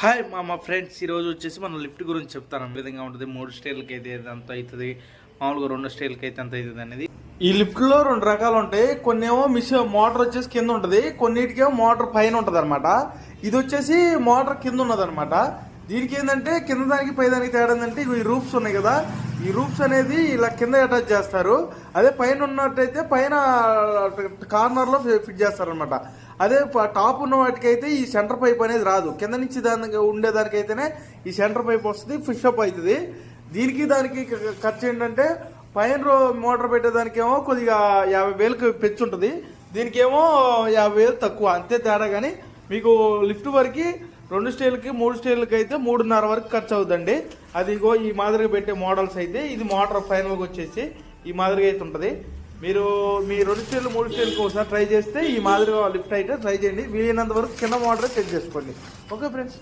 Hi మా మా friends ఈరోజు వచ్చేసి మనం లిఫ్ట్ గురించి చెప్తాను. విధంగా ఉంటుంది? మూడు స్టైల్కి అయితే ఎంత అవుతుంది. మామూలుగా రెండు స్టైల్కి అయితే ఎంత అవుతుంది అనేది. ఈ లిఫ్ట్లో రెండు రకాలు ఉంటాయి. కొన్ని ఏమో మిషన్ మోటార్ వచ్చేసి కింద ఉంటుంది. కొన్నిటికేమో మోటార్ పైన ఉంటుంది అనమాట ఇది వచ్చేసి మోటార్ కింద ఉన్నదనమాట దీనికి ఏంటంటే కింద దానికి పై దానికి తేడా ఏంటంటే ఇవి రూఫ్స్ ఉన్నాయి కదా. ఈ రూప్స్ అనేది ఇలా కింద అటాచ్ చేస్తారు. అదే పైన ఉన్నట్టయితే పైన కార్నర్లో ఫిట్ చేస్తారు అనమాట అదే టాప్ ఉన్న వాటికైతే ఈ సెంటర్ పైప్ అనేది రాదు. కింద నుంచి దానికి ఉండేదానికైతేనే ఈ సెంటర్ పైప్ వస్తుంది ఫిష్ అప్ అవుతుంది దీనికి దానికి ఖర్చు ఏంటంటే పైన మోటార్ పెట్టేదానికేమో కొద్దిగా యాభై వేలకు పెంచుంటుంది. దీనికేమో యాభై వేలు తక్కువ. అంతే తేడా కానీ మీకు లిఫ్ట్ వరకు రెండు స్టేర్లకి మూడు స్టేర్లకి అయితే మూడున్నర వరకు ఖర్చు అవుతుందండి అదిగో ఈ మాదిరిగా పెట్టే మోడల్స్ అయితే ఇది మోటార్ ఫైనల్గా వచ్చేసి ఈ మాదిరిగా అయితే ఉంటుంది. మీరు మీ రెండు స్టేర్లు మూడు స్టేర్లకు ఒకసారి ట్రై చేస్తే ఈ మాదిరిగా లిఫ్ట్ అయితే ట్రై చేయండి. వీలైనంత వరకు కింద మోటార్ చెక్ చేసుకోండి. Okay friends.